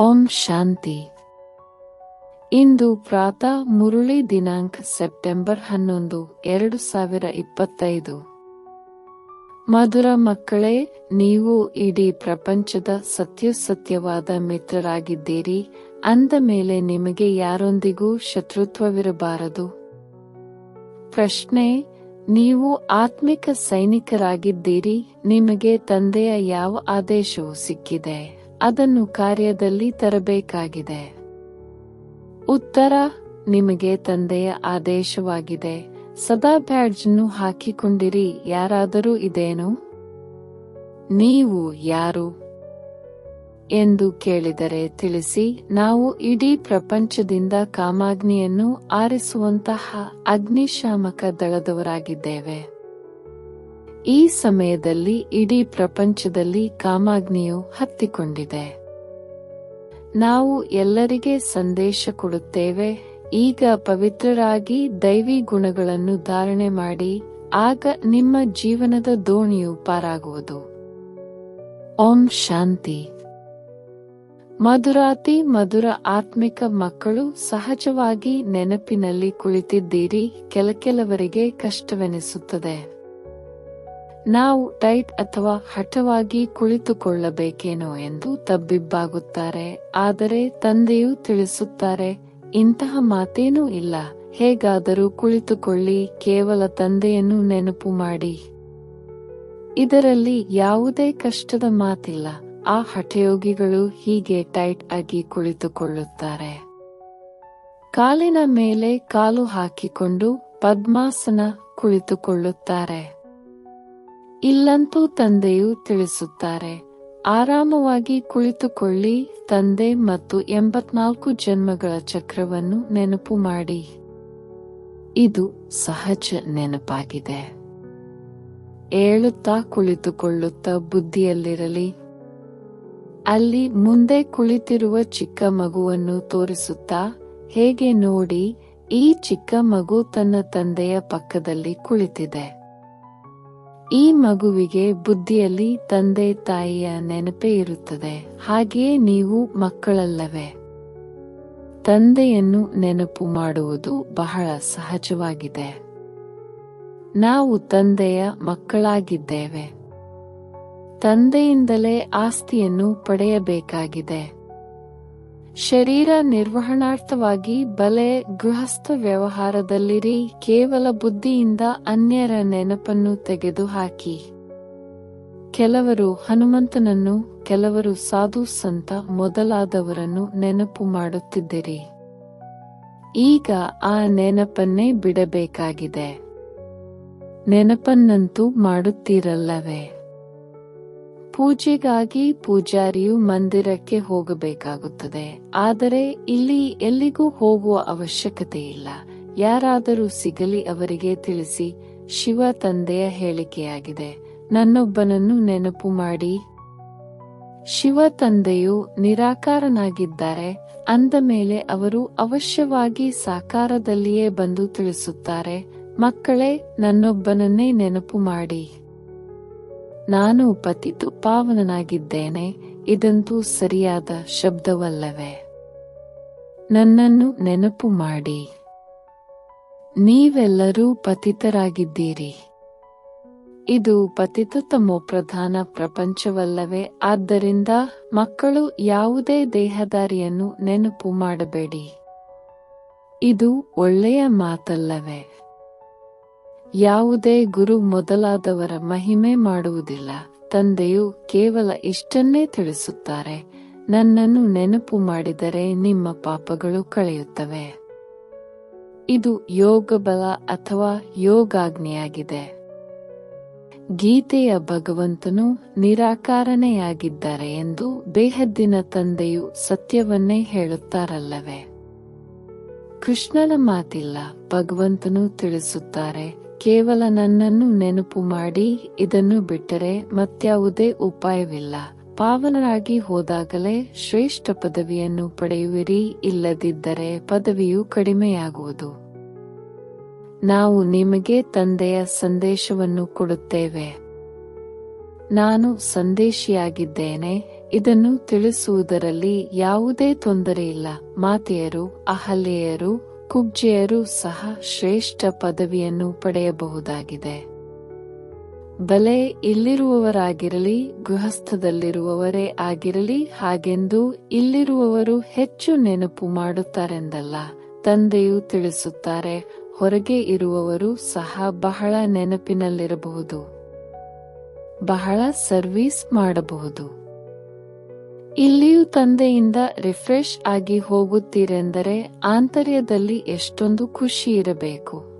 ಓಂ ಶಾಂತಿ. ಇಂದು ಪ್ರಾತಃ ಮುರುಳಿ ದಿನಾಂಕ ಸೆಪ್ಟೆಂಬರ್ ಹನ್ನೊಂದು, ಎರಡು ಸಾವಿರ ಇಪ್ಪತ್ತೈದು. ಮಧುರ ಮಕ್ಕಳೇ, ನೀವು ಇಡೀ ಪ್ರಪಂಚದ ಸತ್ಯಸತ್ಯವಾದ ಮಿತ್ರರಾಗಿದ್ದೀರಿ, ಅಂದ ಮೇಲೆ ನಿಮಗೆ ಯಾರೊಂದಿಗೂ ಶತ್ರುತ್ವವಿರಬಾರದು. ಪ್ರಶ್ನೆ, ನೀವು ಆತ್ಮಿಕ ಸೈನಿಕರಾಗಿದ್ದೀರಿ, ನಿಮಗೆ ತಂದೆಯ ಯಾವ ಆದೇಶವು ಸಿಕ್ಕಿದೆ. ಅದನ್ನು ಕಾರ್ಯದಲ್ಲಿ ತರಬೇಕಾಗಿದೆ. ಉತ್ತರ, ನಿಮಗೆ ತಂದೆಯ ಆದೇಶವಾಗಿದೆ. ಸದಾ ಬ್ಯಾಡ್ಜ್ನು ಹಾಕಿಕೊಂಡಿರಿ, ಯಾರಾದರೂ ಇದೇನು? ನೀವು ಯಾರು? ಎಂದು ಕೇಳಿದರೆ ತಿಳಿಸಿ, ನಾವು ಇಡೀ ಪ್ರಪಂಚದಿಂದ ಕಾಮಾಗ್ನಿಯನ್ನು ಆರಿಸುವಂತಹ ಅಗ್ನಿಶಾಮಕ ದಳದವರಾಗಿದ್ದೇವೆ. ಈ ಸಮಯದಲ್ಲಿ ಇಡೀ ಪ್ರಪಂಚದಲ್ಲಿ ಕಾಮಾಗ್ನಿಯು ಹತ್ತಿಕೊಂಡಿದೆ. ನಾವು ಎಲ್ಲರಿಗೆ ಸಂದೇಶ ಕೊಡುತ್ತೇವೆ, ಈಗ ಪವಿತ್ರರಾಗಿ ದೈವಿ ಗುಣಗಳನ್ನು ಧಾರಣೆ ಮಾಡಿ, ಆಗ ನಿಮ್ಮ ಜೀವನದ ದೋಣಿಯು ಪಾರಾಗುವುದು. ಓಂ ಶಾಂತಿ. ಮಧುರಾತಿ ಮಧುರ ಆತ್ಮಿಕ ಮಕ್ಕಳು ಸಹಜವಾಗಿ ನೆನಪಿನಲ್ಲಿ ಕುಳಿತಿದ್ದೀರಿ, ಕೆಲ ಕೆಲವರಿಗೆ ಕಷ್ಟವೆನಿಸುತ್ತದೆ. ನಾವು ಟೈಟ್ ಅಥವಾ ಹಠವಾಗಿ ಕುಳಿತುಕೊಳ್ಳಬೇಕೇನೋ ಎಂದು ತಬ್ಬಿಬ್ಬಾಗುತ್ತಾರೆ. ಆದರೆ ತಂದೆಯು ತಿಳಿಸುತ್ತಾರೆ, ಇಂತಹ ಮಾತೇನೂ ಇಲ್ಲ. ಹೇಗಾದರೂ ಕುಳಿತುಕೊಳ್ಳಿ, ಕೇವಲ ತಂದೆಯನ್ನು ನೆನಪು ಮಾಡಿ. ಇದರಲ್ಲಿ ಯಾವುದೇ ಕಷ್ಟದ ಮಾತಿಲ್ಲ. ಆ ಹಠಯೋಗಿಗಳು ಹೀಗೆ ಟೈಟ್ ಆಗಿ ಕುಳಿತುಕೊಳ್ಳುತ್ತಾರೆ. ಕಾಲಿನ ಮೇಲೆ ಕಾಲು ಹಾಕಿಕೊಂಡು ಪದ್ಮಾಸನ ಕುಳಿತುಕೊಳ್ಳುತ್ತಾರೆ. ಇಲ್ಲಂತೂ ತಂದೆಯು ತಿಳಿಸುತ್ತಾರೆ. ಆರಾಮವಾಗಿ ಕುಳಿತುಕೊಳ್ಳಿ, ತಂದೆ ಮತ್ತು ಎಂಬತ್ನಾಲ್ಕು ಜನ್ಮಗಳ ಚಕ್ರವನ್ನು ನೆನಪು ಮಾಡಿ. ಇದು ಸಹಜ ನೆನಪಾಗಿದೆ. ಏಳುತ್ತಾ ಕುಳಿತುಕೊಳ್ಳುತ್ತಾ ಬುದ್ಧಿಯಲ್ಲಿರಲಿ. ಅಲ್ಲಿ ಮುಂದೆ ಕುಳಿತಿರುವ ಚಿಕ್ಕ ಮಗುವನ್ನು ತೋರಿಸುತ್ತಾ, ಹೇಗೆ ನೋಡಿ, ಈ ಚಿಕ್ಕ ಮಗು ತನ್ನ ತಂದೆಯ ಪಕ್ಕದಲ್ಲಿ ಕುಳಿತಿದೆ. ಈ ಮಗುವಿಗೆ ಬುದ್ಧಿಯಲ್ಲಿ ತಂದೆ ತಾಯಿಯ ನೆನಪೇ ಇರುತ್ತದೆ. ಹಾಗೆಯೇ ನೀವು ಮಕ್ಕಳಲ್ಲವೇ. ತಂದೆಯನ್ನು ನೆನಪು ಮಾಡುವುದು ಬಹಳ ಸಹಜವಾಗಿದೆ. ನಾವು ತಂದೆಯ ಮಕ್ಕಳಾಗಿದ್ದೇವೆ. ತಂದೆಯಿಂದಲೇ ಆಸ್ತಿಯನ್ನು ಪಡೆಯಬೇಕಾಗಿದೆ. ಶರೀರ ನಿರ್ವಹಣಾರ್ಥವಾಗಿ ಬಲೆ, ಗೃಹಸ್ಥ ವ್ಯವಹಾರದಲ್ಲಿರಿ, ಕೇವಲ ಬುದ್ಧಿಯಿಂದ ಅನ್ಯರ ನೆನಪನ್ನು ತೆಗೆದುಹಾಕಿ. ಕೆಲವರು ಹನುಮಂತನನ್ನು, ಕೆಲವರು ಸಾಧು ಸಂತ ಮೊದಲಾದವರನ್ನು ನೆನಪು ಮಾಡುತ್ತಿದ್ದಿರಿ. ಈಗ ಆ ನೆನಪನ್ನೇ ಬಿಡಬೇಕಾಗಿದೆ. ನೆನಪನ್ನಂತೂ ಮಾಡುತ್ತೀರಲ್ಲವೇ? ಪೂಜೆಗಾಗಿ ಪೂಜಾರಿಯು ಮಂದಿರಕ್ಕೆ ಹೋಗಬೇಕಾಗುತ್ತದೆ. ಆದರೆ ಇಲ್ಲಿ ಎಲ್ಲಿಗೂ ಹೋಗುವ ಅವಶ್ಯಕತೆ ಇಲ್ಲ ಯಾರಾದರೂ ಸಿಗಲಿ ಅವರಿಗೆ ತಿಳಿಸಿ, ಶಿವ ತಂದೆಯ ಹೇಳಿಕೆಯಾಗಿದೆ. ನನ್ನೊಬ್ಬನನ್ನು ನೆನಪು ಮಾಡಿ. ಶಿವ ತಂದೆಯು ನಿರಾಕಾರನಾಗಿದ್ದಾರೆ. ಅಂದ ಮೇಲೆ ಅವರು ಅವಶ್ಯವಾಗಿ ಸಾಕಾರದಲ್ಲಿಯೇ ಬಂದು ತಿಳಿಸುತ್ತಾರೆ. ಮಕ್ಕಳೇ, ನನ್ನೊಬ್ಬನನ್ನೇ ನೆನಪು ಮಾಡಿ. ನಾನು ಪತಿತು ಪಾವನನಾಗಿದ್ದೇನೆ, ಇದಂತೂ ಸರಿಯಾದ ಶಬ್ದವಲ್ಲವೇ? ನನ್ನನ್ನು ನೆನಪು ಮಾಡಿ. ನೀವೆಲ್ಲರೂ ಪತಿತರಾಗಿದ್ದೀರಿ. ಇದು ಪತಿತತಮೋ ಪ್ರಧಾನ ಪ್ರಪಂಚವಲ್ಲವೇ, ಆದ್ದರಿಂದ ಮಕ್ಕಳು ಯಾವುದೇ ದೇಹದಾರಿಯನ್ನು ನೆನಪು ಮಾಡಬೇಡಿ. ಇದು ಒಳ್ಳೆಯ ಮಾತಲ್ಲವೇ? ಯಾವುದೇ ಗುರು ಮೊದಲಾದವರ ಮಹಿಮೆ ಮಾಡುವುದಿಲ್ಲ. ತಂದೆಯು ಕೇವಲ ಇಷ್ಟನ್ನೇ ತಿಳಿಸುತ್ತಾರೆ. ನನ್ನನ್ನು ನೆನಪು ಮಾಡಿದರೆ ನಿಮ್ಮ ಪಾಪಗಳು ಕಳೆಯುತ್ತವೆ. ಇದು ಯೋಗ ಬಲ ಅಥವಾ ಯೋಗಾಗ್ನಿಯಾಗಿದೆ. ಗೀತೆಯ ಭಗವಂತನು ನಿರಾಕಾರನೆಯಾಗಿದ್ದಾರೆ ಎಂದು ಬೇಹದ್ದಿನ ತಂದೆಯು ಸತ್ಯವನ್ನೇ ಹೇಳುತ್ತಾರಲ್ಲವೇ. ಕೃಷ್ಣನ ಮಾತಿಲ್ಲ, ಭಗವಂತನು ತಿಳಿಸುತ್ತಾರೆ ಕೇವಲ ನನ್ನನ್ನು ನೆನಪು ಮಾಡಿ, ಇದನ್ನು ಬಿಟ್ಟರೆ ಮತ್ಯಾವುದೇ ಉಪಾಯವಿಲ್ಲ. ಪಾವನರಾಗಿ ಹೋದಾಗಲೇ ಶ್ರೇಷ್ಠ ಪದವಿಯನ್ನು ಪಡೆಯುವಿರಿ, ಇಲ್ಲದಿದ್ದರೆ ಪದವಿಯು ಕಡಿಮೆಯಾಗುವುದು. ನಾವು ನಿಮಗೆ ತಂದೆಯ ಸಂದೇಶವನ್ನು ಕೊಡುತ್ತೇವೆ. ನಾನು ಸಂದೇಶಿಯಾಗಿದ್ದೇನೆ, ಇದನ್ನು ತಿಳಿಸುವುದರಲ್ಲಿ ಯಾವುದೇ ತೊಂದರೆಯಿಲ್ಲ. ಮಾತೆಯರು, ಅಹಲ್ಯೆಯರು ಕುಬ್ಜೆಯರು ಸಹ ಶ್ರೇಷ್ಠ ಪದವಿಯನ್ನು ಪಡೆಯಬಹುದಾಗಿದೆ. ಬಲೆ ಇಲ್ಲಿರುವವರಾಗಿರಲಿ, ಗೃಹಸ್ಥದಲ್ಲಿರುವವರೇ ಆಗಿರಲಿ, ಹಾಗೆಂದು ಇಲ್ಲಿರುವವರು ಹೆಚ್ಚು ನೆನಪು ಮಾಡುತ್ತಾರೆಂದಲ್ಲ. ತಂದೆಯು ತಿಳಿಸುತ್ತಾರೆ, ಹೊರಗೆ ಇರುವವರು ಸಹ ಬಹಳ ನೆನಪಿನಲ್ಲಿರಬಹುದು. ಬಹಳ ಸರ್ವಿಸ್ ಮಾಡಬಹುದು. ಇಲ್ಲಿಯೂ ತಂದೆಯಿಂದ ರಿಫ್ರೆಶ್ ಆಗಿ ಹೋಗುತ್ತೀರೆಂದರೆ ಆಂತರ್ಯದಲ್ಲಿ ಎಷ್ಟೊಂದು ಖುಷಿ ಇರಬೇಕು.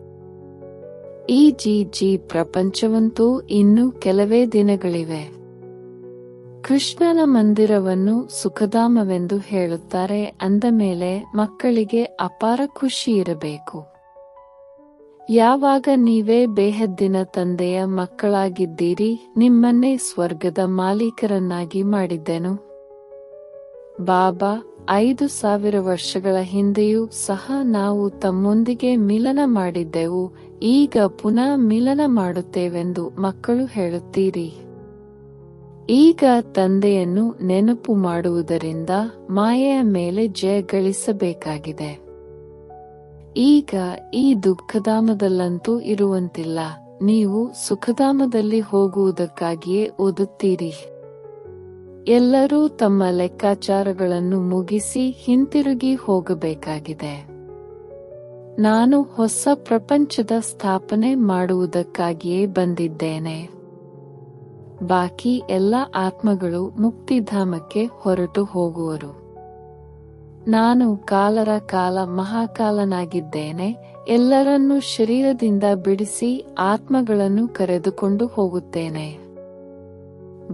ಈ ಜಿ ಜಿ ಪ್ರಪಂಚವಂತೂ ಇನ್ನೂ ಕೆಲವೇ ದಿನಗಳಿವೆ. ಕೃಷ್ಣನ ಮಂದಿರವನ್ನು ಸುಖಧಾಮವೆಂದು ಹೇಳುತ್ತಾರೆ ಅಂದ ಮೇಲೆ ಮಕ್ಕಳಿಗೆ ಅಪಾರ ಖುಷಿ ಇರಬೇಕು. ಯಾವಾಗ ನೀವೇ ಬೇಹದ್ದಿನ ತಂದೆಯ ಮಕ್ಕಳಾಗಿದ್ದೀರಿ, ನಿಮ್ಮನ್ನೇ ಸ್ವರ್ಗದ ಮಾಲೀಕರನ್ನಾಗಿ ಮಾಡಿದ್ದೆನು. ಬಾಬಾ, ಐದು ಸಾವಿರ ವರ್ಷಗಳ ಹಿಂದೆಯೂ ಸಹ ನಾವು ತಮ್ಮೊಂದಿಗೆ ಮಿಲನ ಮಾಡಿದ್ದೆವು, ಈಗ ಪುನಃ ಮಿಲನ ಮಾಡುತ್ತೇವೆಂದು ಮಕ್ಕಳು ಹೇಳುತ್ತೀರಿ. ಈಗ ತಂದೆಯನ್ನು ನೆನಪು ಮಾಡುವುದರಿಂದ ಮಾಯೆಯ ಮೇಲೆ ಜಯ ಗಳಿಸಬೇಕಾಗಿದೆ. ಈಗ ಈ ದುಃಖಧಾಮದಲ್ಲಂತೂ ಇರುವಂತಿಲ್ಲ, ನೀವು ಸುಖಧಾಮದಲ್ಲಿ ಹೋಗುವುದಕ್ಕಾಗಿಯೇ ಓದುತ್ತೀರಿ. ಎಲ್ಲರೂ ತಮ್ಮ ಲೆಕ್ಕಾಚಾರಗಳನ್ನು ಮುಗಿಸಿ ಹಿಂತಿರುಗಿ ಹೋಗಬೇಕಾಗಿದೆ. ನಾನು ಹೊಸ ಪ್ರಪಂಚದ ಸ್ಥಾಪನೆ ಮಾಡುವುದಕ್ಕಾಗಿಯೇ ಬಂದಿದ್ದೇನೆ. ಬಾಕಿ ಎಲ್ಲ ಆತ್ಮಗಳು ಮುಕ್ತಿಧಾಮಕ್ಕೆ ಹೊರಟು ಹೋಗುವರು. ನಾನು ಕಾಲರ ಕಾಲ ಮಹಾಕಾಲನಾಗಿದ್ದೇನೆ, ಎಲ್ಲರನ್ನೂ ಶರೀರದಿಂದ ಬಿಡಿಸಿ ಆತ್ಮಗಳನ್ನು ಕರೆದುಕೊಂಡು ಹೋಗುತ್ತೇನೆ.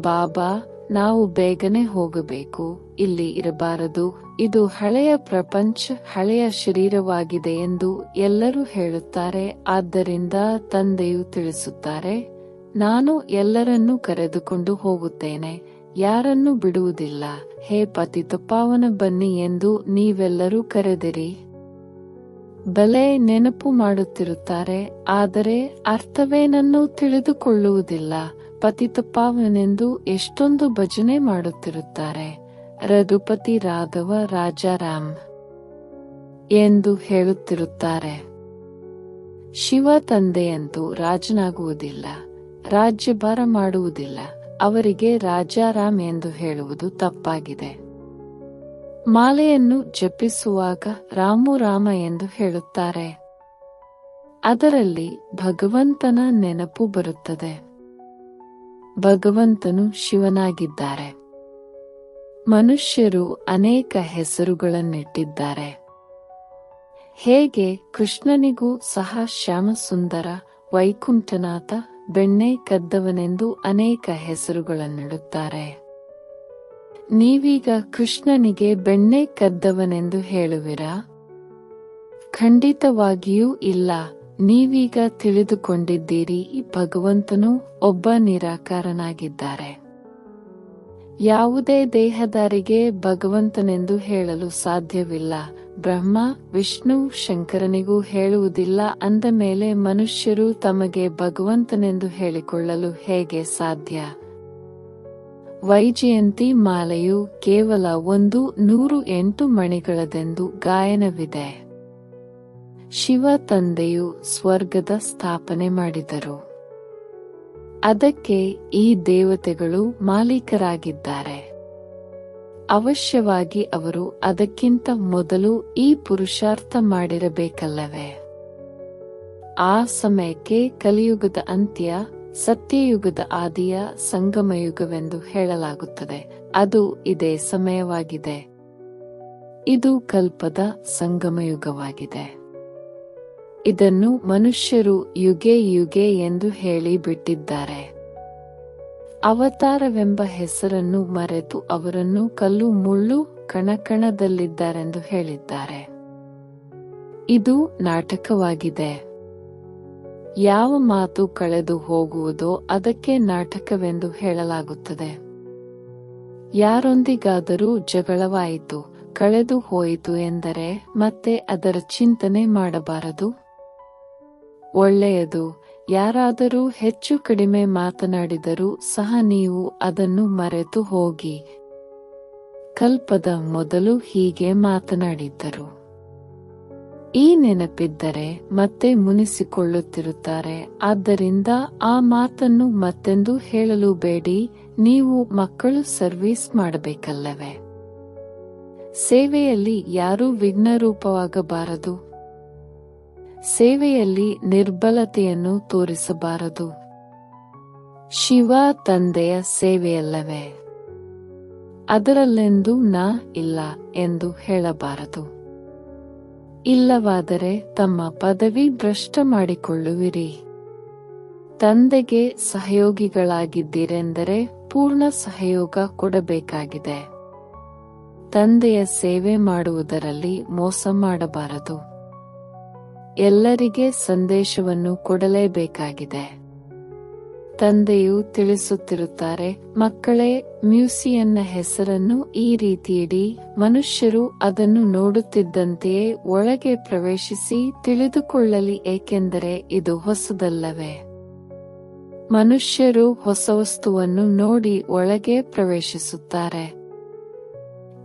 ಬಾಬಾ ನಾವು ಬೇಗನೆ ಹೋಗಬೇಕು, ಇಲ್ಲಿ ಇರಬಾರದು. ಇದು ಹಳೆಯ ಪ್ರಪಂಚ, ಹಳೆಯ ಶರೀರವಾಗಿದೆ ಎಂದು ಎಲ್ಲರೂ ಹೇಳುತ್ತಾರೆ. ಆದ್ದರಿಂದ ತಂದೆಯು ತಿಳಿಸುತ್ತಾರೆ, ನಾನು ಎಲ್ಲರನ್ನೂ ಕರೆದುಕೊಂಡು ಹೋಗುತ್ತೇನೆ, ಯಾರನ್ನು ಬಿಡುವುದಿಲ್ಲ. ಹೇ ಪತಿತಪಾವನ ಬನ್ನಿ ಎಂದು ನೀವೆಲ್ಲರೂ ಕರೆದಿರಿ. ಬಲೆ ನೆನಪು ಮಾಡುತ್ತಿರುತ್ತಾರೆ, ಆದರೆ ಅರ್ಥವೇನನ್ನೂ ತಿಳಿದುಕೊಳ್ಳುವುದಿಲ್ಲ. ಪತಿತಪಾವನೆಂದು ಎಷ್ಟೊಂದು ಭಜನೆ ಮಾಡುತ್ತಿರುತ್ತಾರೆ. ರಘುಪತಿ ರಾಧವ ರಾಜಾರಾಮ್ ಎಂದು ಹೇಳುತ್ತಿರುತ್ತಾರೆ. ಶಿವ ತಂದೆಯಂತೂ ರಾಜನಾಗುವುದಿಲ್ಲ ರಾಜ್ಯಭಾರ ಮಾಡುವುದಿಲ್ಲ, ಅವರಿಗೆ ರಾಜಾರಾಮ್ ಎಂದು ಹೇಳುವುದು ತಪ್ಪಾಗಿದೆ. ಮಾಲೆಯನ್ನು ಜಪಿಸುವಾಗ ರಾಮು ರಾಮ ಎಂದು ಹೇಳುತ್ತಾರೆ. ಅದರಲ್ಲಿ ಭಗವಂತನ ನೆನಪು ಬರುತ್ತದೆ. ಭಗವಂತನು ಶಿವನಾಗಿದ್ದಾರೆ. ಮನುಷ್ಯರು ಅನೇಕ ಹೆಸರುಗಳನ್ನಿಟ್ಟಿದ್ದಾರೆ. ಹೇಗೆ ಕೃಷ್ಣನಿಗೂ ಸಹ ಶ್ಯಾಮಸುಂದರ, ವೈಕುಂಠನಾಥ, ಬೆಣ್ಣೆ ಕದ್ದವನೆಂದು ಅನೇಕ ಹೆಸರುಗಳನ್ನಿಡುತ್ತಾರೆ. ನೀವೀಗ ಕೃಷ್ಣನಿಗೆ ಬೆಣ್ಣೆ ಕದ್ದವನೆಂದು ಹೇಳುವಿರಾ? ಖಂಡಿತವಾಗಿಯೂ ಇಲ್ಲ. ನೀವೀಗ ತಿಳಿದುಕೊಂಡಿದ್ದೀರಿ ಭಗವಂತನು ಒಬ್ಬ ನಿರಾಕಾರನಾಗಿದ್ದಾರೆ. ಯಾವುದೇ ದೇಹದಾರಿಗೆ ಭಗವಂತನೆಂದು ಹೇಳಲು ಸಾಧ್ಯವಿಲ್ಲ. ಬ್ರಹ್ಮ, ವಿಷ್ಣು, ಶಂಕರನಿಗೂ ಹೇಳುವುದಿಲ್ಲ. ಅಂದ ಮೇಲೆ ಮನುಷ್ಯರು ತಮಗೆ ಭಗವಂತನೆಂದು ಹೇಳಿಕೊಳ್ಳಲು ಹೇಗೆ ಸಾಧ್ಯ? ವೈಜಯಂತಿ ಮಾಲೆಯು ಕೇವಲ ಒಂದು ನೂರು ಎಂಟು ಮಣಿಗಳದೆಂದು ಗಾಯನವಿದೆ. ಶಿವ ತಂದೆಯು ಸ್ವರ್ಗದ ಸ್ಥಾಪನೆ ಮಾಡಿದರು. ಅದಕ್ಕೆ ಈ ದೇವತೆಗಳು ಮಾಲೀಕರಾಗಿದ್ದಾರೆ. ಅವಶ್ಯವಾಗಿ ಅವರು ಅದಕ್ಕಿಂತ ಮೊದಲು ಈ ಪುರುಷಾರ್ಥ ಮಾಡಿರಬೇಕಲ್ಲವೇ? ಆ ಸಮಯಕ್ಕೆ ಕಲಿಯುಗದ ಅಂತ್ಯ, ಸತ್ಯಯುಗದ ಆದಿಯ ಸಂಗಮಯುಗವೆಂದು ಹೇಳಲಾಗುತ್ತದೆ. ಅದು ಇದೇ ಸಮಯವಾಗಿದೆ. ಇದು ಕಲ್ಪದ ಸಂಗಮಯುಗವಾಗಿದೆ. ಇದನ್ನು ಮನುಷ್ಯರು ಯುಗೆ ಯುಗೆ ಎಂದು ಹೇಳಿ ಬಿಟ್ಟಿದ್ದಾರೆ. ಅವತಾರವೆಂಬ ಹೆಸರನ್ನು ಮರೆತು ಅವರನ್ನು ಕಲ್ಲು ಮುಳ್ಳು ಕಣಕಣದಲ್ಲಿದ್ದಾರೆಂದು ಹೇಳಿದ್ದಾರೆ. ಇದು ನಾಟಕವಾಗಿದೆ. ಯಾವ ಮಾತು ಕಳೆದು ಹೋಗುವುದೋ ಅದಕ್ಕೆ ನಾಟಕವೆಂದು ಹೇಳಲಾಗುತ್ತದೆ. ಯಾರೊಂದಿಗಾದರೂ ಜಗಳವಾಯಿತು, ಕಳೆದು ಹೋಯಿತು ಎಂದರೆ ಮತ್ತೆ ಅದರ ಚಿಂತನೆ ಮಾಡಬಾರದು. ಒಳ್ಳೆಯದು. ಯಾರಾದರೂ ಹೆಚ್ಚು ಕಡಿಮೆ ಮಾತನಾಡಿದರೂ ಸಹ ನೀವು ಅದನ್ನು ಮರೆತು ಹೋಗಿ. ಕಲ್ಪದ ಮೊದಲು ಹೀಗೆ ಮಾತನಾಡಿದ್ದರು. ಈ ನೆನಪಿದ್ದರೆ ಮತ್ತೆ ಮುನಿಸಿಕೊಳ್ಳುತ್ತಿರುತ್ತಾರೆ. ಆದ್ದರಿಂದ ಆ ಮಾತನ್ನು ಮತ್ತೆಂದು ಹೇಳಲು ಬೇಡಿ. ನೀವು ಮಕ್ಕಳು ಸರ್ವಿಸ್ ಮಾಡಬೇಕಲ್ಲವೇ? ಸೇವೆಯಲ್ಲಿ ಯಾರೂ ವಿಘ್ನರೂಪವಾಗಬಾರದು. ಸೇವೆಯಲ್ಲಿ ನಿರ್ಬಲತೆಯನ್ನು ತೋರಿಸಬಾರದು. ಶಿವ ತಂದೆಯ ಸೇವೆಯಲ್ಲವೇ? ಅದರಲ್ಲೆಂದು ನಾ ಇಲ್ಲ ಎಂದು ಹೇಳಬಾರದು. ಇಲ್ಲವಾದರೆ ತಮ್ಮ ಪದವಿ ಭ್ರಷ್ಟ ಮಾಡಿಕೊಳ್ಳುವಿರಿ. ತಂದೆಗೆ ಸಹಯೋಗಿಗಳಾಗಿದ್ದೀರೆಂದರೆ ಪೂರ್ಣ ಸಹಯೋಗ ಕೊಡಬೇಕಾಗಿದೆ. ತಂದೆಯ ಸೇವೆ ಮಾಡುವುದರಲ್ಲಿ ಮೋಸ ಮಾಡಬಾರದು. ಎಲ್ಲರಿಗೆ ಸಂದೇಶವನ್ನು ಕೊಡಲೇಬೇಕಾಗಿದೆ. ತಂದೆಯು ತಿಳಿಸುತ್ತಿರುತ್ತಾರೆ, ಮಕ್ಕಳೇ, ಮ್ಯೂಸಿಯನ್ನ ಹೆಸರನ್ನು ಈ ರೀತಿಯಿಡಿ. ಮನುಷ್ಯರು ಅದನ್ನು ನೋಡುತ್ತಿದ್ದಂತೆಯೇ ಒಳಗೆ ಪ್ರವೇಶಿಸಿ ತಿಳಿದುಕೊಳ್ಳಲಿ, ಏಕೆಂದರೆ ಇದು ಹೊಸದಲ್ಲವೇ. ಮನುಷ್ಯರು ಹೊಸ ವಸ್ತುವನ್ನು ನೋಡಿ ಒಳಗೆ ಪ್ರವೇಶಿಸುತ್ತಾರೆ.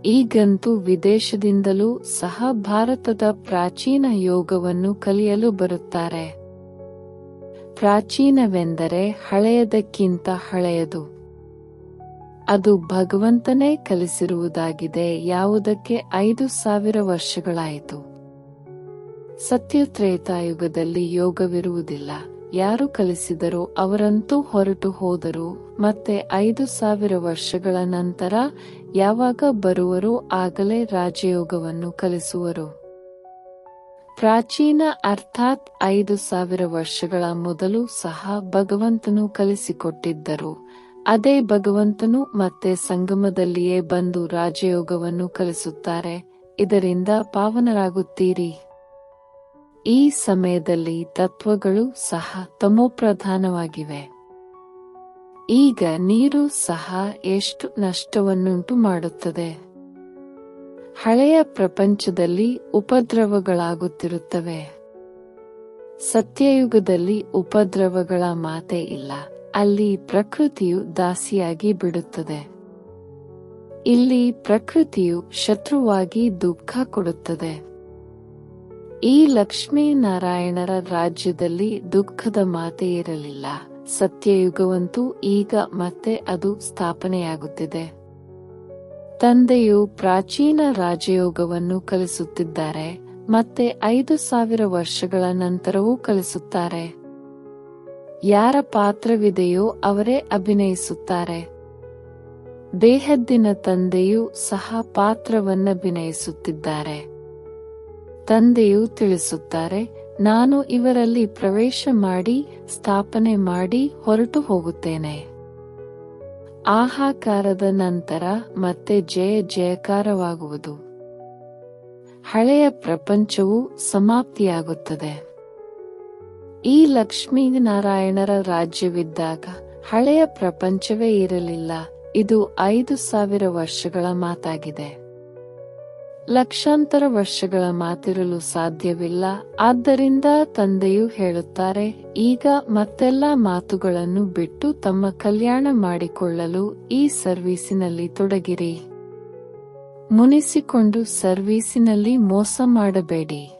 ಈಗಂತೂ ವಿದೇಶದಿಂದಲೂ ಸಹ ಭಾರತದ ಪ್ರಾಚೀನ ಯೋಗವನ್ನು ಕಲಿಯಲು ಬರುತ್ತಾರೆ. ಪ್ರಾಚೀನವೆಂದರೆ ಹಳೆಯದಕ್ಕಿಂತ ಹಳೆಯದು. ಅದು ಭಗವಂತನೇ ಕಲಿಸಿರುವುದಾಗಿದೆ, ಯಾವುದಕ್ಕೆ ಐದು ಸಾವಿರ ವರ್ಷಗಳಾಯಿತು. ಸತ್ಯತ್ರೇತಾಯುಗದಲ್ಲಿ ಯೋಗವಿರುವುದಿಲ್ಲ. ಯಾರು ಕಲಿಸಿದರೋ ಅವರಂತೂ ಹೊರಟು ಹೋದರು. ಮತ್ತೆ ಐದು ಸಾವಿರ ವರ್ಷಗಳ ನಂತರ ಯಾವಾಗ ಬರುವರೋ ಆಗಲೇ ರಾಜಯೋಗವನ್ನು ಕಲಿಸುವರು. ಪ್ರಾಚೀನ ಅರ್ಥಾತ್ ಐದು ಸಾವಿರ ವರ್ಷಗಳ ಮೊದಲು ಸಹ ಭಗವಂತನು ಕಲಿಸಿಕೊಟ್ಟಿದ್ದರು. ಅದೇ ಭಗವಂತನು ಮತ್ತೆ ಸಂಗಮದಲ್ಲಿಯೇ ಬಂದು ರಾಜಯೋಗವನ್ನು ಕಲಿಸುತ್ತಾರೆ. ಇದರಿಂದ ಪಾವನರಾಗುತ್ತೀರಿ. ಈ ಸಮಯದಲ್ಲಿ ತತ್ವಗಳು ಸಹ ತಮೋಪ್ರಧಾನವಾಗಿವೆ. ಈಗ ನೀರು ಸಹ ಎಷ್ಟು ನಷ್ಟವನ್ನುಂಟು ಮಾಡುತ್ತದೆ? ಹಳೆಯ ಪ್ರಪಂಚದಲ್ಲಿ ಉಪದ್ರವಗಳಾಗುತ್ತಿರುತ್ತವೆ. ಸತ್ಯಯುಗದಲ್ಲಿ ಉಪದ್ರವಗಳ ಮಾತೆ ಇಲ್ಲ. ಅಲ್ಲಿ ಪ್ರಕೃತಿಯು ದಾಸಿಯಾಗಿ ಬಿಡುತ್ತದೆ. ಇಲ್ಲಿ ಪ್ರಕೃತಿಯು ಶತ್ರುವಾಗಿ ದುಃಖ ಕೊಡುತ್ತದೆ. ಈ ಲಕ್ಷ್ಮೀ ನಾರಾಯಣರ ರಾಜ್ಯದಲ್ಲಿ ದುಃಖದ ಮಾತೆ ಇರಲಿಲ್ಲ. ಸತ್ಯಯುಗವಂತೂ ಈಗ ಮತ್ತೆ ಅದು ಸ್ಥಾಪನೆಯಾಗುತ್ತಿದೆ. ತಂದೆಯು ಪ್ರಾಚೀನ ರಾಜಯೋಗವನ್ನು ಕಲಿಸುತ್ತಿದ್ದಾರೆ, ಮತ್ತೆ ಐದು ಸಾವಿರ ವರ್ಷಗಳ ನಂತರವೂ ಕಲಿಸುತ್ತಾರೆ. ಯಾರ ಪಾತ್ರವಿದೆಯೋ ಅವರೇ ಅಭಿನಯಿಸುತ್ತಾರೆ. ದೇಹದ್ದಿನ ತಂದೆಯೂ ಸಹ ಪಾತ್ರವನ್ನಭಿನಯಿಸುತ್ತಿದ್ದಾರೆ. ತಂದೆಯು ತಿಳಿಸುತ್ತಾರೆ, ನಾನು ಇವರಲ್ಲಿ ಪ್ರವೇಶ ಮಾಡಿ, ಸ್ಥಾಪನೆ ಮಾಡಿ ಹೊರಟು ಹೋಗುತ್ತೇನೆ. ಆಹಾಕಾರದ ನಂತರ ಮತ್ತೆ ಜಯ ಜಯಕಾರವಾಗುವುದು. ಹಳೆಯ ಪ್ರಪಂಚವು ಸಮಾಪ್ತಿಯಾಗುತ್ತದೆ. ಈ ಲಕ್ಷ್ಮೀನಾರಾಯಣರ ರಾಜ್ಯವಿದ್ದಾಗ ಹಳೆಯ ಪ್ರಪಂಚವೇ ಇರಲಿಲ್ಲ. ಇದು ಐದು ಸಾವಿರ ವರ್ಷಗಳ ಮಾತಾಗಿದೆ. ಲಕ್ಷಾಂತರ ವರ್ಷಗಳ ಮಾತಿರಲು ಸಾಧ್ಯವಿಲ್ಲ. ಆದ್ದರಿಂದ ತಂದೆಯು ಹೇಳುತ್ತಾರೆ, ಈಗ ಮತ್ತೆಲ್ಲ ಮಾತುಗಳನ್ನು ಬಿಟ್ಟು ತಮ್ಮ ಕಲ್ಯಾಣ ಮಾಡಿಕೊಳ್ಳಲು ಈ ಸರ್ವೀಸಿನಲ್ಲಿ ತೊಡಗಿರಿ. ಮುನಿಸಿಕೊಂಡು ಸರ್ವೀಸಿನಲ್ಲಿ ಮೋಸ ಮಾಡಬೇಡಿ.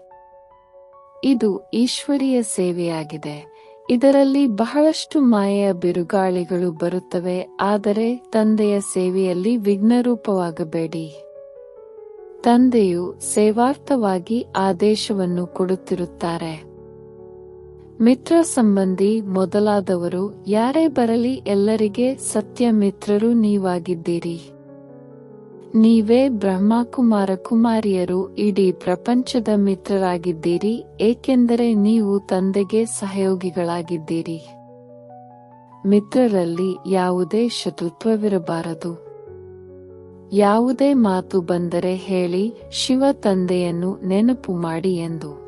ಇದು ಈಶ್ವರೀಯ ಸೇವೆಯಾಗಿದೆ. ಇದರಲ್ಲಿ ಬಹಳಷ್ಟು ಮಾಯೆಯ ಬಿರುಗಾಳಿಗಳು ಬರುತ್ತವೆ, ಆದರೆ ತಂದೆಯ ಸೇವೆಯಲ್ಲಿ ವಿಘ್ನರೂಪವಾಗಬೇಡಿ. ತಂದೆಯು ಸೇವಾರ್ಥವಾಗಿ ಆದೇಶವನ್ನು ಕೊಡುತ್ತಿರುತ್ತಾರೆ. ಮಿತ್ರ ಸಂಬಂಧಿ ಮೊದಲಾದವರು, ಯಾರೇ ಬರಲಿ ಎಲ್ಲರಿಗೆ ಸತ್ಯ ಮಿತ್ರರು ನೀವಾಗಿದ್ದೀರಿ. ನೀವೇ ಬ್ರಹ್ಮಕುಮಾರ ಕುಮಾರಿಯರು, ಇಡೀ ಪ್ರಪಂಚದ ಮಿತ್ರರಾಗಿದ್ದೀರಿ, ಏಕೆಂದರೆ ನೀವು ತಂದೆಗೆ ಸಹಯೋಗಿಗಳಾಗಿದ್ದೀರಿ. ಮಿತ್ರರಲ್ಲಿ ಯಾವುದೇ ಶತ್ರುತ್ವವಿರಬಾರದು. ಯಾವುದೇ ಮಾತು ಬಂದರೆ ಹೇಳಿ, ಶಿವ ತಂದೆಯನ್ನು ನೆನಪು ಮಾಡಿ ಎಂದು.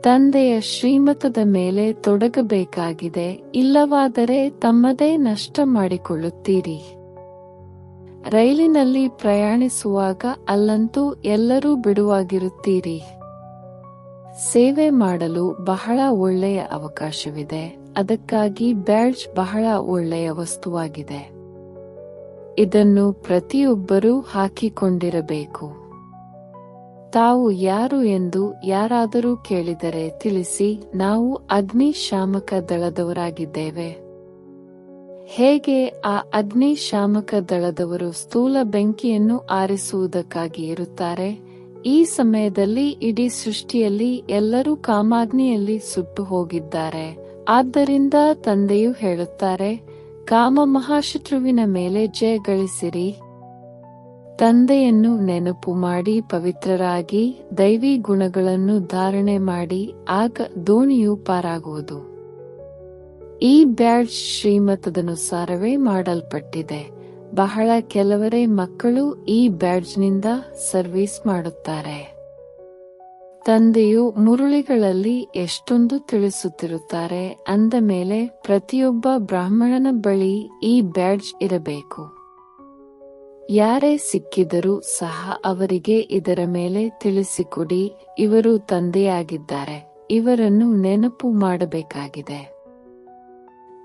ತಂದೆಯ ಶ್ರೀಮತದ ಮೇಲೆ ತೊಡಗಬೇಕಾಗಿದೆ, ಇಲ್ಲವಾದರೆ ತಮ್ಮದೇ ನಷ್ಟ ಮಾಡಿಕೊಳ್ಳುತ್ತೀರಿ. ರೈಲಿನಲ್ಲಿ ಪ್ರಯಾಣಿಸುವಾಗ ಅಲ್ಲಂತೂ ಎಲ್ಲರೂ ಬಿಡುವಾಗಿರುತ್ತೀರಿ. ಸೇವೆ ಮಾಡಲು ಬಹಳ ಒಳ್ಳೆಯ ಅವಕಾಶವಿದೆ, ಅದಕ್ಕಾಗಿ ಬ್ಯಾಡ್ಜ್ ಬಹಳ ಒಳ್ಳೆಯ ವಸ್ತುವಾಗಿದೆ. ಇದನ್ನು ಪ್ರತಿಯೊಬ್ಬರೂ ಹಾಕಿಕೊಂಡಿರಬೇಕು. ತಾವು ಯಾರು ಎಂದು ಯಾರಾದರೂ ಕೇಳಿದರೆ ತಿಳಿಸಿ, ನಾವು ಅಗ್ನಿಶಾಮಕ ದಳದವರಾಗಿದ್ದೇವೆ ಹೇಗೆ ಆ ಅಗ್ನಿಶಾಮಕ ದಳದವರು ಸ್ಥೂಲ ಬೆಂಕಿಯನ್ನು ಆರಿಸುವುದಕ್ಕಾಗಿ ಇರುತ್ತಾರೆ? ಈ ಸಮಯದಲ್ಲಿ ಇಡೀ ಸೃಷ್ಟಿಯಲ್ಲಿ ಎಲ್ಲರೂ ಕಾಮಾಗ್ನಿಯಲ್ಲಿ ಸುಟ್ಟು ಹೋಗಿದ್ದಾರೆ. ಆದ್ದರಿಂದ ತಂದೆಯು ಹೇಳುತ್ತಾರೆ ಕಾಮ ಮಹಾಶತ್ರುವಿನ ಮೇಲೆ ಜಯ ಗಳಿಸಿರಿ. ತಂದೆಯನ್ನು ನೆನಪು ಮಾಡಿ, ಪವಿತ್ರರಾಗಿ, ದೈವಿ ಗುಣಗಳನ್ನು ಧಾರಣೆ ಮಾಡಿ, ಆಗ ದೋಣಿಯು ಪಾರಾಗುವುದು. ಈ ಬ್ಯಾಡ್ಜ್ ಶ್ರೀಮತದನುಸಾರವೇ ಮಾಡಲ್ಪಟ್ಟಿದೆ. ಬಹಳ ಕೆಲವರೇ ಮಕ್ಕಳು ಈ ಬ್ಯಾಡ್ಜ್ನಿಂದ ಸರ್ವಿಸ್ ಮಾಡುತ್ತಾರೆ. ತಂದೆಯು ಮುರುಳಿಗಳಲ್ಲಿ ಎಷ್ಟೊಂದು ತಿಳಿಸುತ್ತಿರುತ್ತಾರೆ ಅಂದ ಮೇಲೆ ಪ್ರತಿಯೊಬ್ಬ ಬ್ರಾಹ್ಮಣನ ಬಳಿ ಈ ಬ್ಯಾಡ್ಜ್ ಇರಬೇಕು. ಯಾರೇ ಸಿಕ್ಕಿದರೂ ಸಹ ಅವರಿಗೆ ಇದರ ಮೇಲೆ ತಿಳಿಸಿಕೊಡಿ, ಇವರು ತಂದೆಯಾಗಿದ್ದಾರೆ, ಇವರನ್ನು ನೆನಪು ಮಾಡಬೇಕಾಗಿದೆ.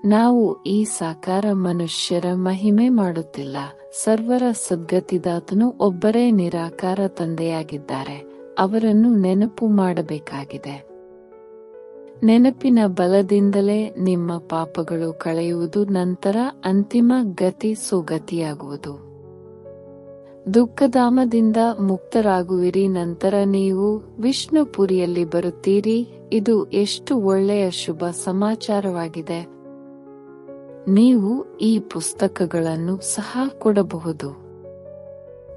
ನಾವು ಈ ಸಾಕಾರ ಮನುಷ್ಯರ ಮಹಿಮೆ ಮಾಡುತ್ತಿಲ್ಲ, ಸರ್ವರ ಸದ್ಗತಿದಾತನು ಒಬ್ಬರೇ ನಿರಾಕಾರ ತಂದೆಯಾಗಿದ್ದಾರೆ. ಅವರನ್ನು ನೆನಪು ಮಾಡಬೇಕಾಗಿದೆ. ನೆನಪಿನ ಬಲದಿಂದಲೇ ನಿಮ್ಮ ಪಾಪಗಳು ಕಳೆಯುವುದು ನಂತರ ಅಂತಿಮ ಗತಿ ಸುಗತಿಯಾಗುವುದು. ದುಃಖಧಾಮದಿಂದ ಮುಕ್ತರಾಗುವಿರಿ ನಂತರ ನೀವು ವಿಷ್ಣುಪುರಿಯಲ್ಲಿ ಬರುತ್ತೀರಿ. ಇದು ಎಷ್ಟು ಒಳ್ಳೆಯ ಶುಭ ಸಮಾಚಾರವಾಗಿದೆ. ನೀವು ಈ ಪುಸ್ತಕಗಳನ್ನು ಸಹ ಕೊಡಬಹುದು.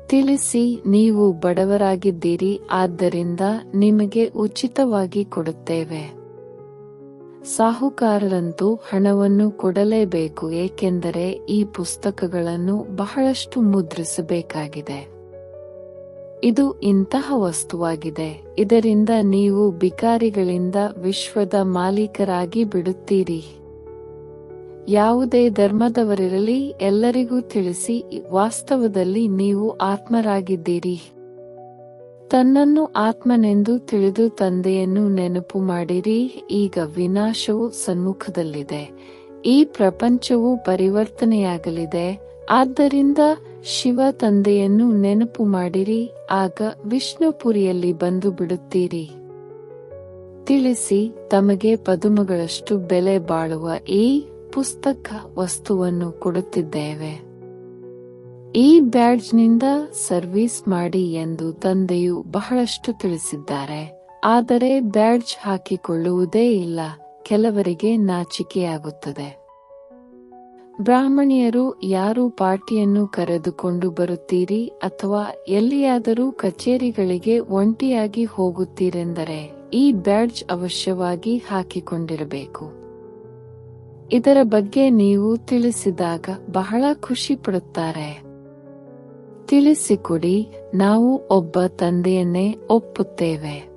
ತಿಳಿಸಿ ನೀವು ಬಡವರಾಗಿದ್ದೀರಿ, ಆದ್ದರಿಂದ ನಿಮಗೆ ಉಚಿತವಾಗಿ ಕೊಡುತ್ತೇವೆ. ಸಾಹುಕಾರರಂತೂ ಹಣವನ್ನು ಕೊಡಲೇಬೇಕು, ಏಕೆಂದರೆ ಈ ಪುಸ್ತಕಗಳನ್ನು ಬಹಳಷ್ಟು ಮುದ್ರಿಸಬೇಕಾಗಿದೆ. ಇದು ಇಂತಹ ವಸ್ತುವಾಗಿದೆ, ಇದರಿಂದ ನೀವು ಬಿಕಾರಿಗಳಿಂದ ವಿಶ್ವದ ಮಾಲೀಕರಾಗಿ ಬಿಡುತ್ತೀರಿ. ಯಾವುದೇ ಧರ್ಮದವರಿರಲಿ ಎಲ್ಲರಿಗೂ ತಿಳಿಸಿ, ವಾಸ್ತವದಲ್ಲಿ ನೀವು ಆತ್ಮರಾಗಿದ್ದೀರಿ. ತನ್ನನ್ನು ಆತ್ಮನೆಂದು ತಿಳಿದು ತಂದೆಯನ್ನು ನೆನಪು ಮಾಡಿರಿ, ಈಗ ವಿನಾಶವು ಸನ್ಮುಖದಲ್ಲಿದೆ. ಈ ಪ್ರಪಂಚವು ಪರಿವರ್ತನೆಯಾಗಲಿದೆ. ಆದ್ದರಿಂದ ಶಿವ ತಂದೆಯನ್ನು ನೆನಪು ಮಾಡಿರಿ, ಆಗ ವಿಷ್ಣುಪುರಿಯಲ್ಲಿ ಬಂದು ಬಿಡುತ್ತೀರಿ. ತಿಳಿಸಿ, ತಮಗೆ ಪದುಮಗಳಷ್ಟು ಬೆಲೆ ಬಾಳುವ ಈ ಪುಸ್ತಕ ವಸ್ತುವನ್ನು ಕೊಡುತ್ತಿದ್ದೇವೆ. ಈ ಬ್ಯಾಡ್ಜ್ನಿಂದ ಸರ್ವಿಸ್ ಮಾಡಿ ಎಂದು ತಂದೆಯು ಬಹಳಷ್ಟು ತಿಳಿಸಿದ್ದಾರೆ. ಆದರೆ ಬ್ಯಾಡ್ಜ್ ಹಾಕಿಕೊಳ್ಳುವುದೇ ಇಲ್ಲ, ಕೆಲವರಿಗೆ ನಾಚಿಕೆಯಾಗುತ್ತದೆ. ಬ್ರಾಹ್ಮಣಿಯರು ಯಾರು ಪಾರ್ಟಿಯನ್ನು ಕರೆದುಕೊಂಡು ಬರುತ್ತೀರಿ ಅಥವಾ ಎಲ್ಲಿಯಾದರೂ ಕಚೇರಿಗಳಿಗೆ ಒಂಟಿಯಾಗಿ ಹೋಗುತ್ತೀರೆಂದರೆ ಈ ಬ್ಯಾಡ್ಜ್ ಅವಶ್ಯವಾಗಿ ಹಾಕಿಕೊಂಡಿರಬೇಕು. ಇದರ ಬಗ್ಗೆ ನೀವು ತಿಳಿಸಿದಾಗ ಬಹಳ ಖುಷಿ ಪಡುತ್ತಾರೆ. ತಿಳಿಸಿಕೊಡಿ ನಾವು ಒಬ್ಬ ತಂದೆಯನ್ನೇ ಒಪ್ಪುತ್ತೇವೆ.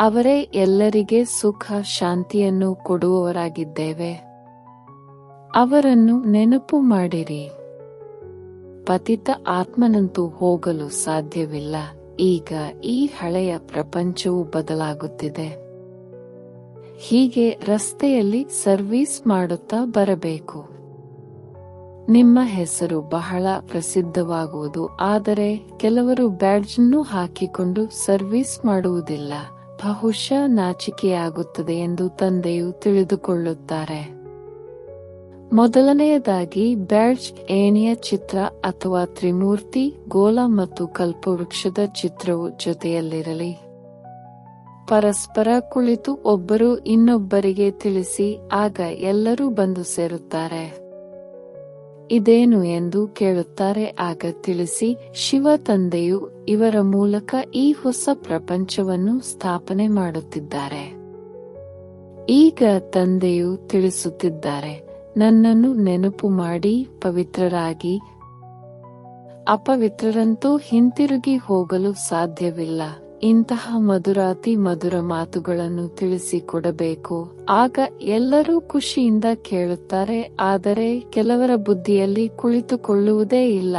ಅವರೇ ಎಲ್ಲರಿಗೆ ಸುಖ, ಶಾಂತಿಯನ್ನು ಕೊಡುವವರಾಗಿದ್ದೇವೆ. ಅವರನ್ನು ನೆನಪು ಮಾಡಿರಿ. ಪತಿತ ಆತ್ಮನಂತೂ ಹೋಗಲು ಸಾಧ್ಯವಿಲ್ಲ. ಈಗ ಈ ಹಳೆಯ ಪ್ರಪಂಚವು ಬದಲಾಗುತ್ತಿದೆ. ಹೀಗೆ ರಸ್ತೆಯಲ್ಲಿ ಸರ್ವಿಸ್ ಮಾಡುತ್ತಾ ಬರಬೇಕು. ನಿಮ್ಮ ಹೆಸರು ಬಹಳ ಪ್ರಸಿದ್ಧವಾಗುವುದು, ಆದರೆ ಕೆಲವರು ಬ್ಯಾಡ್ಜನ್ನು ಹಾಕಿಕೊಂಡು ಸರ್ವಿಸ್ ಮಾಡುವುದಿಲ್ಲ. ಬಹುಶಃ ನಾಚಿಕೆಯಾಗುತ್ತದೆ ಎಂದು ತಂದೆಯು ತಿಳಿದುಕೊಳ್ಳುತ್ತಾರೆ. ಮೊದಲನೆಯದಾಗಿ, ಬ್ಯಾಡ್ಜ್ ಏಣಿಯ ಚಿತ್ರ ಅಥವಾ ತ್ರಿಮೂರ್ತಿ, ಗೋಲ ಮತ್ತು ಕಲ್ಪವೃಕ್ಷದ ಚಿತ್ರವು ಜೊತೆಯಲ್ಲಿರಲಿ. ಪರಸ್ಪರ ಕುಳಿತು ಒಬ್ಬರು ಇನ್ನೊಬ್ಬರಿಗೆ ತಿಳಿಸಿ, ಆಗ ಎಲ್ಲರೂ ಬಂದು ಸೇರುತ್ತಾರೆ. ಇದೇನು ಎಂದು ಕೇಳುತ್ತಾರೆ, ಆಗ ತಿಳಿಸಿ, ಶಿವ ತಂದೆಯು ಇವರ ಮೂಲಕ ಈ ಹೊಸ ಪ್ರಪಂಚವನ್ನು ಸ್ಥಾಪನೆ ಮಾಡುತ್ತಿದ್ದಾರೆ. ಈಗ ತಂದೆಯು ತಿಳಿಸುತ್ತಿದ್ದಾರೆ, ನನ್ನನ್ನು ನೆನಪು ಮಾಡಿ, ಪವಿತ್ರರಾಗಿ. ಅಪವಿತ್ರರಂತೂ ಹಿಂತಿರುಗಿ ಹೋಗಲು ಸಾಧ್ಯವಿಲ್ಲ. ಇಂತಹ ಮಧುರಾತಿ ಮಧುರ ಮಾತುಗಳನ್ನು ತಿಳಿಸಿಕೊಡಬೇಕು. ಆಗ ಎಲ್ಲರೂ ಖುಷಿಯಿಂದ ಕೇಳುತ್ತಾರೆ, ಆದರೆ ಕೆಲವರ ಬುದ್ಧಿಯಲ್ಲಿ ಕುಳಿತುಕೊಳ್ಳುವುದೇ ಇಲ್ಲ.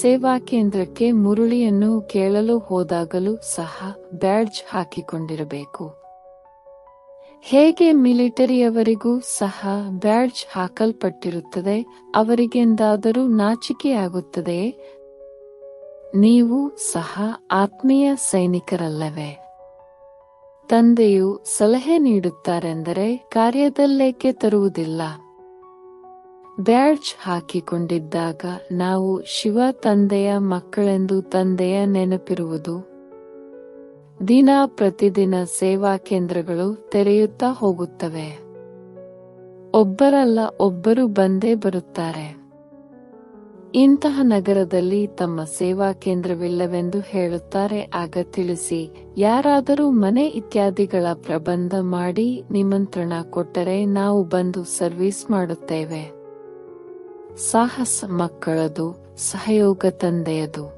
ಸೇವಾ ಕೇಂದ್ರಕ್ಕೆ ಮುರುಳಿಯನ್ನು ಕೇಳಲು ಹೋದಾಗಲೂ ಸಹ ಬ್ಯಾಡ್ಜ್ ಹಾಕಿಕೊಂಡಿರಬೇಕು. ಹೇಗೆ ಮಿಲಿಟರಿಯವರಿಗೂ ಸಹ ಬ್ಯಾಡ್ಜ್ ಹಾಕಲ್ಪಟ್ಟಿರುತ್ತದೆ, ಅವರಿಗೆಂದಾದರೂ ನಾಚಿಕೆಯಾಗುತ್ತದೆಯೇ? ನೀವು ಸಹ ಆತ್ಮೀಯ ಸೈನಿಕರಲ್ಲವೇ? ತಂದೆಯು ಸಲಹೆ ನೀಡುತ್ತಾರೆಂದರೆ ಕಾರ್ಯದಲ್ಲೇಕೆ ತರುವುದಿಲ್ಲ? ಬ್ಯಾಡ್ಜ್ ಹಾಕಿಕೊಂಡಿದ್ದಾಗ ನಾವು ಶಿವ ತಂದೆಯ ಮಕ್ಕಳೆಂದು ತಂದೆಯ ನೆನಪಿರುವುದು. ದಿನ ಪ್ರತಿದಿನ ಸೇವಾ ಕೇಂದ್ರಗಳು ತೆರೆಯುತ್ತಾ ಹೋಗುತ್ತವೆ. ಒಬ್ಬರಲ್ಲ ಒಬ್ಬರು ಬಂದೇ ಬರುತ್ತಾರೆ. ಇಂತಹ ನಗರದಲ್ಲಿ ತಮ್ಮ ಸೇವಾ ಕೇಂದ್ರವಿಲ್ಲವೆಂದು ಹೇಳುತ್ತಾರೆ. ಆಗ ತಿಳಿಸಿ, ಯಾರಾದರೂ ಮನೆ ಇತ್ಯಾದಿಗಳ ಪ್ರಬಂಧ ಮಾಡಿ ನಿಮಂತ್ರಣ ಕೊಟ್ಟರೆ ನಾವು ಬಂದು ಸರ್ವಿಸ್ ಮಾಡುತ್ತೇವೆ. ಸಾಹಸ ಮಕ್ಕಳದು, ಸಹಯೋಗ ತಂದೆಯದು.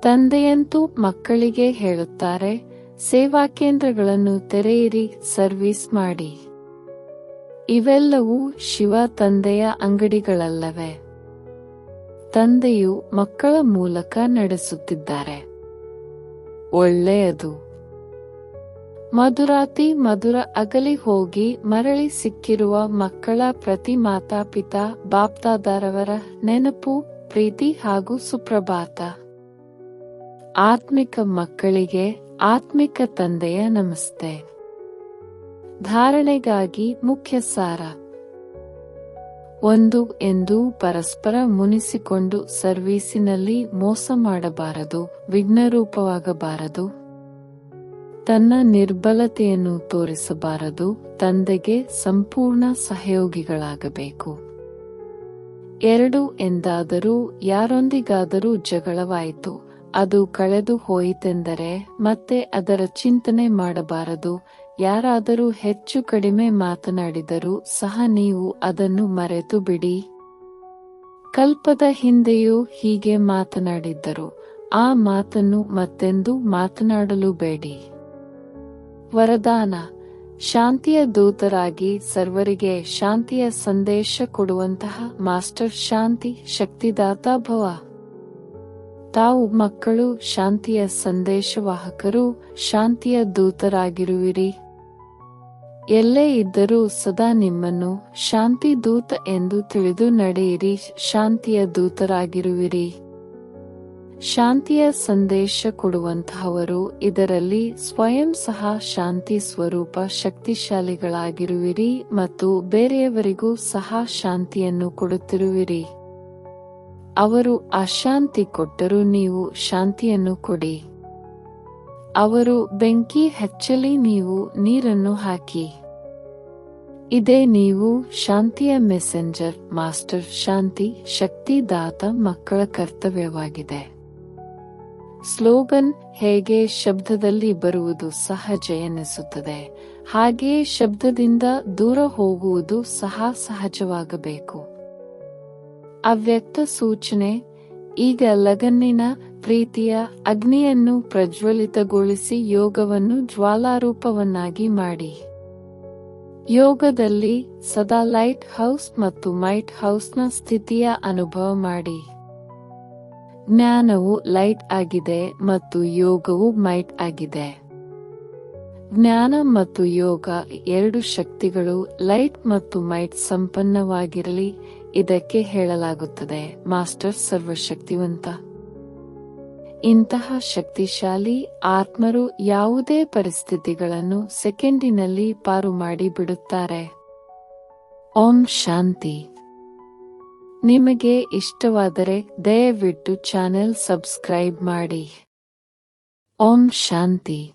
ತಂದೆಯಂತೂ ಮಕ್ಕಳಿಗೆ ಹೇಳುತ್ತಾರೆ, ಸೇವಾ ಕೇಂದ್ರಗಳನ್ನು ತೆರೆಯಿರಿ, ಸರ್ವಿಸ್ ಮಾಡಿ. ಇವೆಲ್ಲವೂ ಶಿವ ತಂದೆಯ ಅಂಗಡಿಗಳಲ್ಲವೇ. ತಂದೆಯು ಮಕ್ಕಳ ಮೂಲಕ ನಡೆಸುತ್ತಿದ್ದಾರೆ. ಒಳ್ಳೆಯದು. ಮಧುರಾತಿ ಮಧುರ ಅಗಲಿ ಹೋಗಿ ಮರಳಿ ಸಿಕ್ಕಿರುವ ಮಕ್ಕಳ ಪ್ರತಿ ಮಾತಾಪಿತಾ, ಬಾಪ್ತಾದಾರವರ ನೆನಪು, ಪ್ರೀತಿ ಹಾಗೂ ಸುಪ್ರಭಾತ. ಆತ್ಮಿಕ ಮಕ್ಕಳಿಗೆ ಆತ್ಮಿಕ ತಂದೆಯ ನಮಸ್ತೆ. ಧಾರಣೆಗಾಗಿ ಮುಖ್ಯ ಸಾರ. ಒಂದು ಎಂದು ಪರಸ್ಪರ ಮುನಿಸಿಕೊಂಡು ಸರ್ವೀಸಿನಲ್ಲಿ ಮೋಸ ಮಾಡಬಾರದು, ವಿಘ್ನರೂಪವಾಗಬಾರದು. ತನ್ನ ನಿರ್ಬಲತೆಯನ್ನು ತೋರಿಸಬಾರದು, ತಂದೆಗೆ ಸಂಪೂರ್ಣ ಸಹಯೋಗಿಗಳಾಗಬೇಕು. ಎರಡು ಎಂದಾದರೂ, ಯಾರೊಂದಿಗಾದರೂ ಜಗಳವಾಯಿತು, ಅದು ಕಳೆದು ಹೋಯಿತೆಂದರೆ ಮತ್ತೆ ಅದರ ಚಿಂತನೆ ಮಾಡಬಾರದು ಯಾರಾದರೂ ಹೆಚ್ಚು ಕಡಿಮೆ ಮಾತನಾಡಿದರೂ ಸಹ ನೀವು ಅದನ್ನು ಮರೆತು ಬಿಡಿ. ಕಲ್ಪದ ಹಿಂದೆಯೂ ಹೀಗೆ ಮಾತನಾಡಿದ್ದರು. ಆ ಮಾತನ್ನು ಮತ್ತೆಂದು ಮಾತನಾಡಲು ಬೇಡಿ. ವರದಾನ, ಶಾಂತಿಯ ದೂತರಾಗಿ ಸರ್ವರಿಗೆ ಶಾಂತಿಯ ಸಂದೇಶ ಕೊಡುವಂತಹ ಮಾಸ್ಟರ್ ಶಾಂತಿ ಶಕ್ತಿದಾತ ಭವ. ತಾವು ಮಕ್ಕಳು, ಶಾಂತಿಯ ಸಂದೇಶವಾಹಕರು, ಶಾಂತಿಯ ದೂತರಾಗಿರುವಿರಿ. ಎಲ್ಲೇ ಇದ್ದರೂ ಸದಾ ನಿಮ್ಮನ್ನು ಶಾಂತಿ ದೂತ ಎಂದು ತಿಳಿದು ನಡೆಯಿರಿ, ಶಾಂತಿಯ ದೂತರಾಗಿರುವಿರಿ. ಶಾಂತಿಯ ಸಂದೇಶ ಕೊಡುವಂತಹವರು ಇದರಲ್ಲಿ ಸ್ವಯಂ ಸಹ ಶಾಂತಿ ಸ್ವರೂಪ ಶಕ್ತಿಶಾಲಿಗಳಾಗಿರುವಿರಿ ಮತ್ತು ಬೇರೆಯವರಿಗೂ ಸಹ ಶಾಂತಿಯನ್ನು ಕೊಡುತ್ತಿರುವಿರಿ. ಅವರು ಅಶಾಂತಿ ಕೊಟ್ಟರೂ ನೀವು ಶಾಂತಿಯನ್ನು ಕೊಡಿ. ಅವರು, ಬೆಂಕಿ ಹಚ್ಚಲಿ ನೀವು ನೀರನ್ನು ಹಾಕಿ. ಇದೇ ನೀವು ಶಾಂತಿಯ ಮೆಸೆಂಜರ್ ಮಾಸ್ಟರ್ ಶಾಂತಿ, ಶಕ್ತಿದಾತ, ಮಕ್ಕಳ ಕರ್ತವ್ಯವಾಗಿದೆ. ಸ್ಲೋಗನ್, ಹೇಗೆ ಶಬ್ದದಲ್ಲಿ ಬರುವುದು ಸಹಜ ಎನಿಸುತ್ತದೆ. ಹಾಗೆಯೇ ಶಬ್ದದಿಂದ ದೂರ ಹೋಗುವುದು ಸಹ ಸಹಜವಾಗಬೇಕು. ಅವ್ಯಕ್ತ ಸೂಚನೆ, ಈಗ ಲಗನ್ನಿನ ಪ್ರೀತಿಯ ಅಗ್ನಿಯನ್ನು ಪ್ರಜ್ವಲಿತಗೊಳಿಸಿ ಯೋಗವನ್ನು ಜ್ವಾಲಾರೂಪವನ್ನಾಗಿ ಮಾಡಿ. ಯೋಗದಲ್ಲಿ ಸದಾ ಲೈಟ್ ಹೌಸ್ ಮತ್ತು ಮೈಟ್ ಹೌಸ್ನ ಸ್ಥಿತಿಯ ಅನುಭವ ಮಾಡಿ. ಜ್ಞಾನವು ಲೈಟ್ ಆಗಿದೆ ಮತ್ತು ಯೋಗವು ಮೈಟ್ ಆಗಿದೆ. ಜ್ಞಾನ ಮತ್ತು ಯೋಗ ಎರಡು ಶಕ್ತಿಗಳು ಲೈಟ್ ಮತ್ತು ಮೈಟ್ ಸಂಪನ್ನವಾಗಿರಲಿ, ಇದಕ್ಕೆ ಹೇಳಲಾಗುತ್ತದೆ, ಮಾಸ್ಟರ್ ಸರ್ವಶಕ್ತಿವಂತ. ಇಂತಹ ಶಕ್ತಿಶಾಲಿ ಆತ್ಮರು ಯಾವುದೇ ಪರಿಸ್ಥಿತಿಗಳನ್ನು ಸೆಕೆಂಡಿನಲ್ಲಿ ಪಾರು ಮಾಡಿ ಬಿಡುತ್ತಾರೆ. ಓಂ ಶಾಂತಿ. ನಿಮಗೆ ಇಷ್ಟವಾದರೆ ದಯವಿಟ್ಟು ಚಾನೆಲ್ ಸಬ್ಸ್ಕ್ರೈಬ್ ಮಾಡಿ. ಓಂ ಶಾಂತಿ.